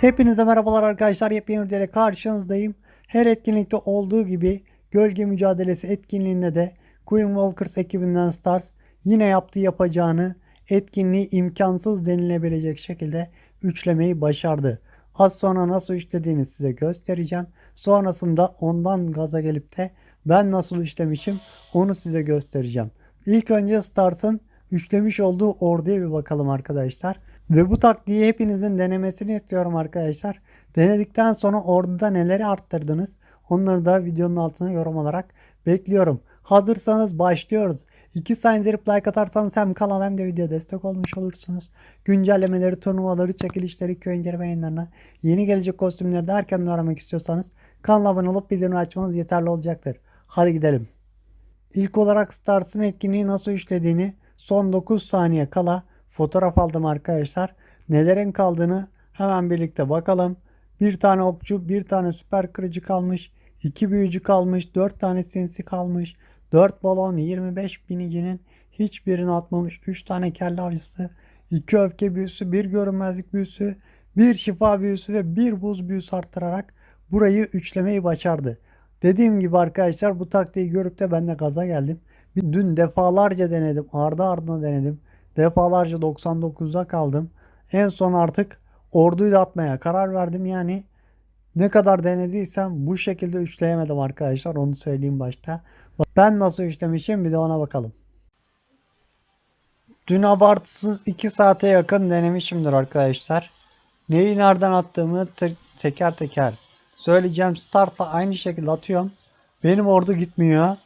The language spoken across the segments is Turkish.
Hepinize merhabalar arkadaşlar. Yepyeni videoyla karşınızdayım. Her etkinlikte olduğu gibi gölge mücadelesi etkinliğinde de Queen Walkers ekibinden Stars yine yaptığı yapacağını etkinliği imkansız denilebilecek şekilde üçlemeyi başardı. Az sonra nasıl üçlediğini size göstereceğim. Sonrasında ondan gaza gelip de ben nasıl üçlemişim onu size göstereceğim. İlk önce Stars'ın üçlemiş olduğu orduya bir bakalım arkadaşlar. Ve bu taktiği hepinizin denemesini istiyorum arkadaşlar. Denedikten sonra orduda neleri arttırdınız? Onları da videonun altına yorum olarak bekliyorum. Hazırsanız başlıyoruz. 2 saniye like atarsanız hem kanal hem de video destek olmuş olursunuz. Güncellemeleri, turnuvaları, çekilişleri, köy inceleme yayınlarına, yeni gelecek kostümleri de erken öğrenmek istiyorsanız kanala abone olup bildirim açmanız yeterli olacaktır. Hadi gidelim. İlk olarak Stars'ın etkinliği nasıl işlediğini son 9 saniye kala fotoğraf aldım arkadaşlar. Nelerin kaldığını hemen birlikte bakalım. Bir tane okçu, bir tane süper kırıcı kalmış. iki büyücü kalmış, 4 tane sinsi kalmış. 4 balon, 25 binicinin hiçbirini atmamış. 3 tane kelle avcısı, 2 öfke büyüsü, 1 görünmezlik büyüsü, 1 şifa büyüsü ve 1 buz büyüsü arttırarak burayı üçlemeyi başardı. Dediğim gibi arkadaşlar bu taktiği görüp de ben de gaza geldim. Bir dün defalarca denedim. Ardı ardına denedim. Defalarca 99'da kaldım. En son artık orduyu da atmaya karar verdim. Yani ne kadar denediysem bu şekilde üçleyemedim arkadaşlar. Onu söyleyeyim başta. Ben nasıl üçlemişim bir de ona bakalım. Dün abartısız 2 saate yakın denemişimdir arkadaşlar. Neyi nereden attığımı te- teker teker söyleyeceğim. Startla aynı şekilde atıyorum. Benim ordu gitmiyor.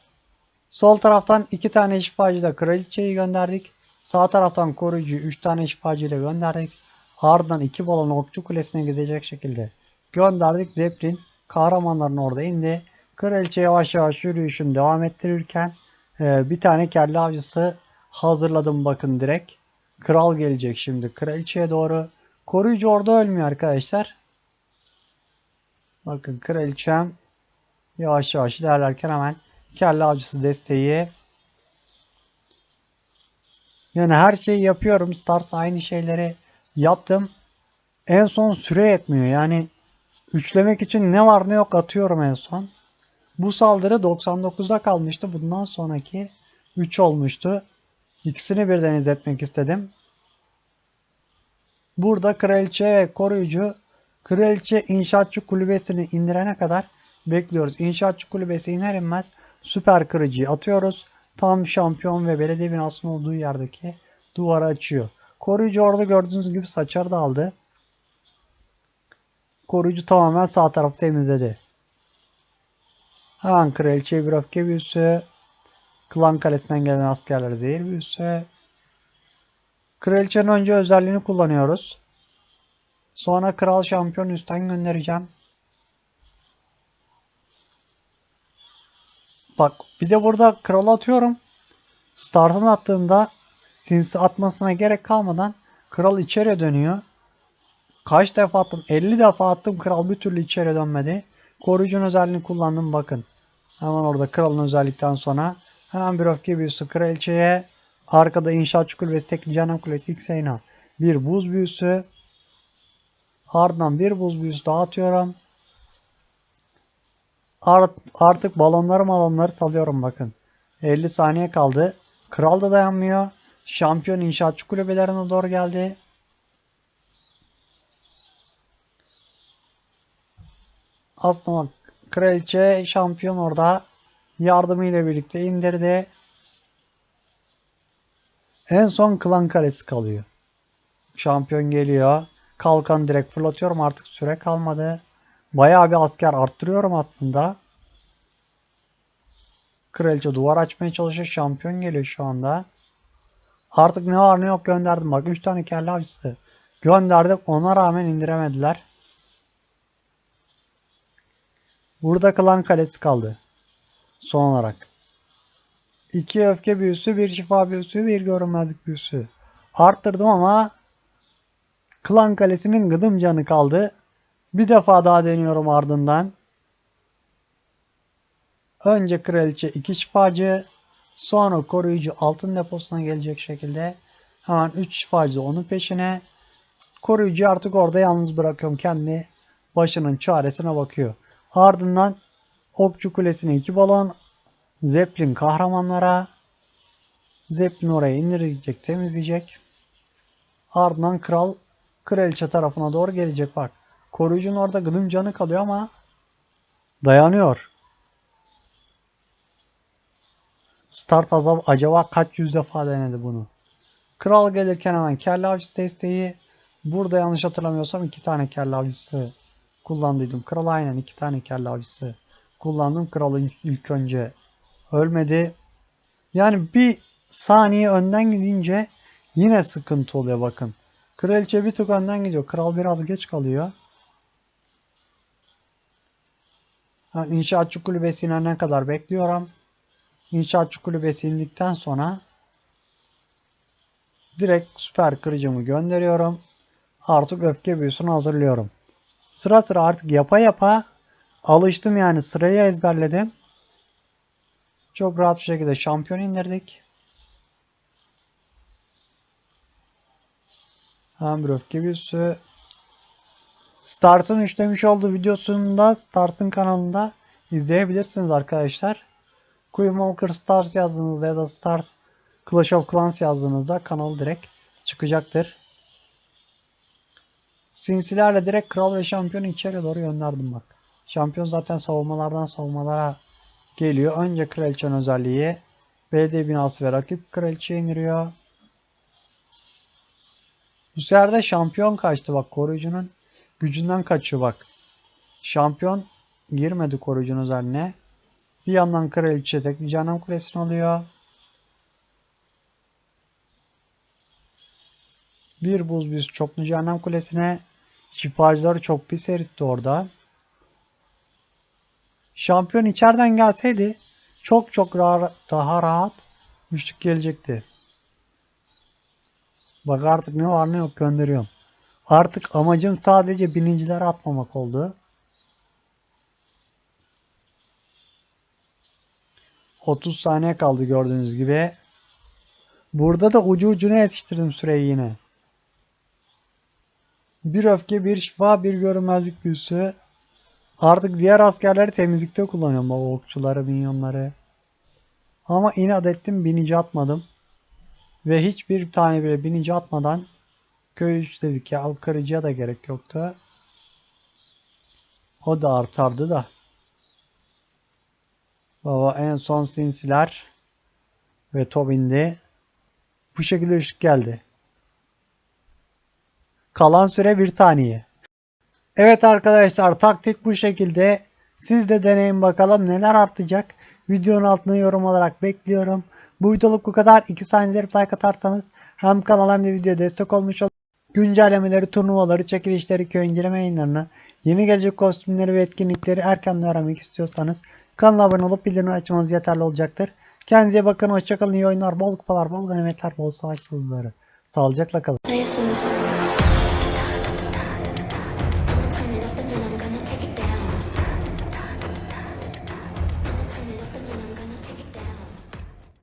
Sol taraftan 2 tane şifacı da kraliçeyi gönderdik. Sağ taraftan koruyucu 3 tane şifacı ile gönderdik. Ardından 2 balon okçu kulesine gidecek şekilde gönderdik. Zeppelin kahramanların orada indi. Kraliçe yavaş yavaş yürüyüşünü devam ettirirken e, bir tane kelle avcısı hazırladım bakın direkt. Kral gelecek şimdi kraliçeye doğru. Koruyucu orada ölmüyor arkadaşlar. Bakın kraliçem yavaş yavaş ilerlerken hemen kelle avcısı desteği yani her şeyi yapıyorum. Stars aynı şeyleri yaptım. En son süre yetmiyor. Yani üçlemek için ne var ne yok atıyorum en son. Bu saldırı 99'da kalmıştı. Bundan sonraki 3 olmuştu. İkisini birden izletmek istedim. Burada kraliçe koruyucu kraliçe inşaatçı kulübesini indirene kadar bekliyoruz. İnşaatçı kulübesi iner inmez süper kırıcıyı atıyoruz. Tam şampiyon ve belediye binasının olduğu yerdeki duvarı açıyor. Koruyucu orada gördüğünüz gibi saçar da aldı. Koruyucu tamamen sağ tarafı temizledi. Hemen kraliçeye bir öfke büyüsü. Klan kalesinden gelen askerlere zehir büyüsü. Kraliçenin önce özelliğini kullanıyoruz. Sonra kral şampiyon üstten göndereceğim. Bak bir de burada kral atıyorum. Stars'ın attığımda sinsi atmasına gerek kalmadan kral içeri dönüyor. Kaç defa attım? 50 defa attım. Kral bir türlü içeri dönmedi. Koruyucunun özelliğini kullandım bakın. Hemen orada kralın özellikten sonra hemen bir öfke büyüsü kraliçeye. Arkada inşaatçı kulübesi, tekli canım kulesi, Xeyna. Bir buz büyüsü. Ardından bir buz büyüsü daha atıyorum. Art, artık balonları balonları salıyorum bakın. 50 saniye kaldı. Kral da dayanmıyor. Şampiyon inşaatçı kulübelerine doğru geldi. Aslında kraliçe şampiyon orada yardımıyla birlikte indirdi. En son klan kalesi kalıyor. Şampiyon geliyor. Kalkan direkt fırlatıyorum artık süre kalmadı. Bayağı bir asker arttırıyorum aslında. Kraliçe duvar açmaya çalışıyor. Şampiyon geliyor şu anda. Artık ne var ne yok gönderdim. Bak 3 tane kelle avcısı gönderdim. Ona rağmen indiremediler. Burada klan kalesi kaldı. Son olarak. 2 öfke büyüsü, bir şifa büyüsü, bir görünmezlik büyüsü. Arttırdım ama klan kalesinin gıdım canı kaldı. Bir defa daha deniyorum ardından. Önce kraliçe 2 şifacı, Sonra koruyucu altın deposuna gelecek şekilde hemen 3 şifacı onun peşine. Koruyucu artık orada yalnız bırakıyorum. Kendi başının çaresine bakıyor. Ardından Okçu Kulesi'ne 2 balon. Zeppelin kahramanlara. Zeppelin oraya indirecek, temizleyecek. Ardından kral kraliçe tarafına doğru gelecek bak. Koruyucunun orada gıdım canı kalıyor ama dayanıyor. Start acaba kaç yüz defa denedi bunu? Kral gelirken hemen kelle avcısı desteği. Burada yanlış hatırlamıyorsam iki tane kelle avcısı kullandıydım. Kral aynen iki tane kelle avcısı kullandım. Kralın ilk önce ölmedi. Yani bir saniye önden gidince yine sıkıntı oluyor bakın. Kraliçe bir tık önden gidiyor. Kral biraz geç kalıyor. Ha, İnşaatçı kulübesi inene kadar bekliyorum. İnşaatçı kulübesi indikten sonra direkt süper kırıcımı gönderiyorum. Artık öfke büyüsünü hazırlıyorum. Sıra sıra artık yapa yapa alıştım yani sırayı ezberledim. Çok rahat bir şekilde şampiyon indirdik. Öfke büyüsü. Stars'ın üçlemiş olduğu videosunda Stars'ın kanalında izleyebilirsiniz arkadaşlar. Queen Walker Stars yazdığınızda ya da Stars Clash of Clans yazdığınızda kanal direkt çıkacaktır. Sinsilerle direkt kral ve şampiyonu içeri doğru gönderdim bak. Şampiyon zaten savunmalardan savunmalara geliyor. Önce kraliçenin özelliği belediye binası ve rakip kraliçe indiriyor. Bu sefer de şampiyon kaçtı bak koruyucunun gücünden kaçıyor bak. Şampiyon girmedi koruyucunun özelliğine. Bir yandan kraliçe tekli canım kulesini alıyor. Bir buz biz çoklu cehennem kulesine şifacıları çok pis eritti orada. Şampiyon içeriden gelseydi çok çok rahat, daha rahat üçlük gelecekti. Bak artık ne var ne yok gönderiyorum. Artık amacım sadece biniciler atmamak oldu. 30 saniye kaldı gördüğünüz gibi. Burada da ucu ucuna yetiştirdim süreyi yine. Bir öfke, bir şifa, bir görünmezlik büyüsü. Artık diğer askerleri temizlikte kullanıyorum. O okçuları, minyonları. Ama inat ettim binici atmadım. Ve hiçbir tane bile binici atmadan köy üç dedik ya. Al kırıcıya da gerek yoktu. O da artardı da. Baba en son sinsiler ve Tobin'de bu şekilde üçlük geldi. Kalan süre bir saniye. Evet arkadaşlar taktik bu şekilde. Siz de deneyin bakalım neler artacak. Videonun altına yorum olarak bekliyorum. Bu videoluk bu kadar. 2 saniyede like atarsanız hem kanala hem de videoya destek olmuş olur. Güncellemeleri, turnuvaları, çekilişleri, köy inceleme yayınlarını, yeni gelecek kostümleri ve etkinlikleri erkenden öğrenmek istiyorsanız kanala abone olup bildirimleri açmanız yeterli olacaktır. Kendinize bakın. Hoşçakalın. iyi oyunlar, bol kupalar, bol ganimetler, bol savaş yıldızları. Sağlıcakla kalın.